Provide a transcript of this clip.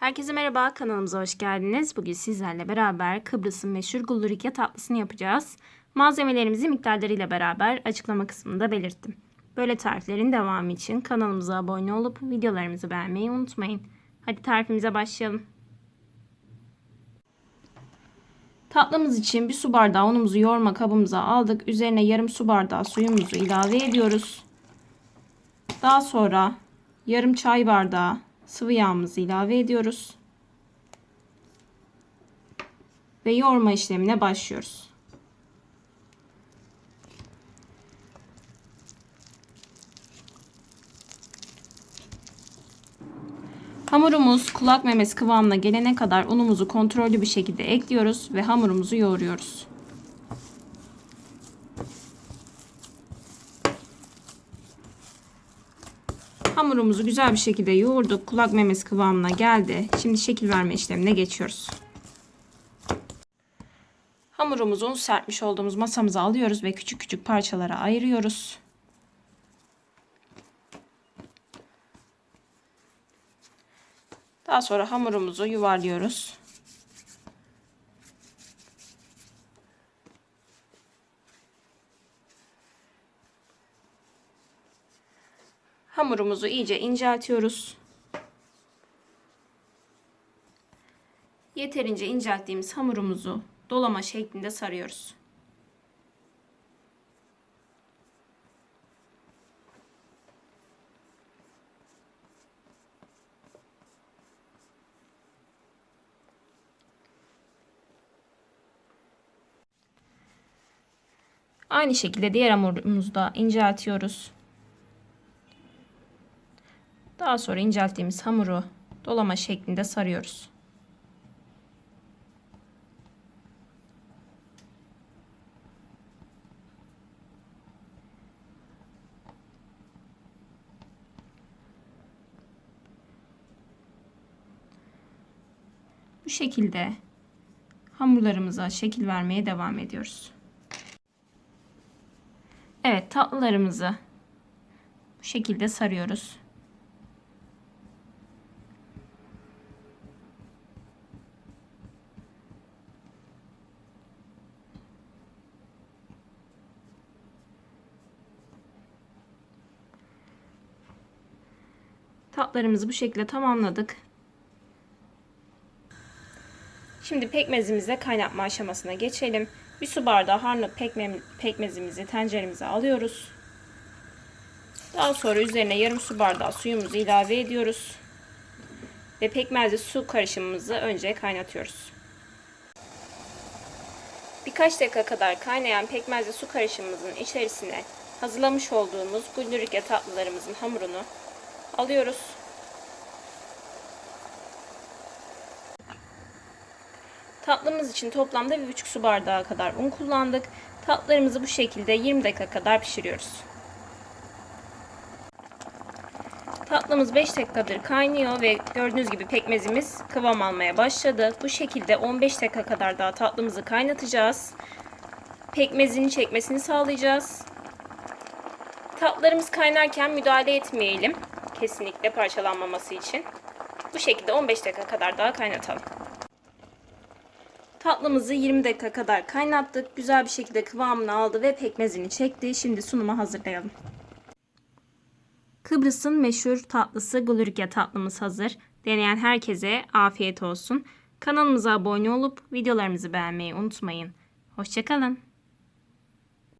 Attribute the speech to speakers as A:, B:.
A: Herkese merhaba, kanalımıza hoş geldiniz. Bugün sizlerle beraber Kıbrıs'ın meşhur gullurike tatlısını yapacağız. Malzemelerimizi miktarlarıyla beraber açıklama kısmında belirttim. Böyle tariflerin devamı için kanalımıza abone olup videolarımızı beğenmeyi unutmayın. Hadi tarifimize başlayalım. Tatlımız için bir su bardağı unumuzu yoğurma kabımıza aldık. Üzerine yarım su bardağı suyumuzu ilave ediyoruz. Daha sonra yarım çay bardağı sıvı yağımızı ilave ediyoruz. Ve yoğurma işlemine başlıyoruz. Hamurumuz kulak memesi kıvamına gelene kadar unumuzu kontrollü bir şekilde ekliyoruz ve hamurumuzu yoğuruyoruz. Hamurumuzu güzel bir şekilde yoğurduk. Kulak memesi kıvamına geldi. Şimdi şekil verme işlemine geçiyoruz. Hamurumuzu un serpmiş olduğumuz masamıza alıyoruz ve küçük küçük parçalara ayırıyoruz. Daha sonra hamurumuzu yuvarlıyoruz. Hamurumuzu iyice inceltiyoruz. Yeterince incelttiğimiz hamurumuzu dolama şeklinde sarıyoruz. Aynı şekilde diğer hamurumuzu da inceltiyoruz. Daha sonra incelttiğimiz hamuru dolama şeklinde sarıyoruz. Bu şekilde hamurlarımıza şekil vermeye devam ediyoruz. Evet tatlılarımızı bu şekilde sarıyoruz. Tatlarımızı bu şekilde tamamladık. Şimdi pekmezimize kaynatma aşamasına geçelim. Bir su bardağı harnut pekmezimizi tenceremize alıyoruz. Daha sonra üzerine yarım su bardağı suyumuzu ilave ediyoruz. Ve pekmezli su karışımımızı önce kaynatıyoruz. Birkaç dakika kadar kaynayan pekmezli su karışımımızın içerisine hazırlamış olduğumuz güldürüke tatlılarımızın hamurunu alıyoruz. Tatlımız için toplamda 1,5 su bardağı kadar un kullandık. Tatlarımızı bu şekilde 20 dakika kadar pişiriyoruz. Tatlımız 5 dakikadır kaynıyor ve gördüğünüz gibi pekmezimiz kıvam almaya başladı. Bu şekilde 15 dakika kadar daha tatlımızı kaynatacağız. Pekmezini çekmesini sağlayacağız. Tatlarımız kaynarken müdahale etmeyelim. Kesinlikle parçalanmaması için. Bu şekilde 15 dakika kadar daha kaynatalım. Tatlımızı 20 dakika kadar kaynattık. Güzel bir şekilde kıvamını aldı ve pekmezini çekti. Şimdi sunuma hazırlayalım. Kıbrıs'ın meşhur tatlısı gulurke tatlımız hazır. Deneyen herkese afiyet olsun. Kanalımıza abone olup videolarımızı beğenmeyi unutmayın. Hoşçakalın.